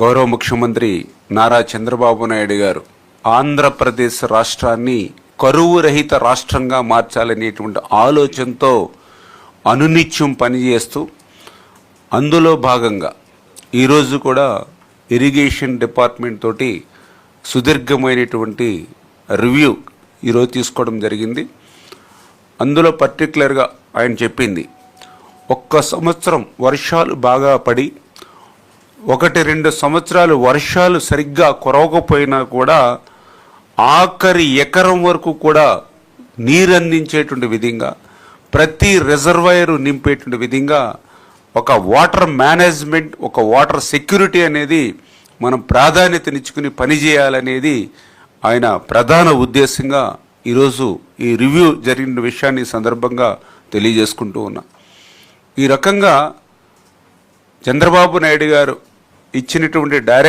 గౌరవ ముఖ్యమంత్రి నారా చంద్రబాబు నాయుడు గారు ఆంధ్రప్రదేశ్ రాష్ట్రాన్ని కరువు రహిత రాష్ట్రంగా మార్చాలనేటువంటి ఆలోచనతో అనునిత్యం పనిచేస్తూ అందులో భాగంగా ఈరోజు కూడా ఇరిగేషన్ డిపార్ట్మెంట్ తోటి సుదీర్ఘమైనటువంటి రివ్యూ ఈరోజు తీసుకోవడం జరిగింది. అందులో పర్టికులర్గా ఆయన చెప్పింది ఒక్క సంవత్సరం వర్షాలు బాగా పడి ఒకటి రెండు సంవత్సరాలు వర్షాలు సరిగ్గా కురవకపోయినా కూడా ఆఖరి ఎకరం వరకు కూడా నీరు అందించేటువంటి విధంగా ప్రతి రిజర్వాయర్ నింపేటువంటి విధంగా ఒక వాటర్ మేనేజ్మెంట్ ఒక వాటర్ సెక్యూరిటీ అనేది మనం ప్రాధాన్యతనిచ్చుకుని పనిచేయాలనేది ఆయన ప్రధాన ఉద్దేశంగా ఈరోజు ఈ రివ్యూ జరిగిన విషయాన్ని సందర్భంగా తెలియజేసుకుంటూ ఉన్నా. ఈ రకంగా చంద్రబాబు నాయుడు గారు ఇచ్చినటువంటి డైరెక్ట్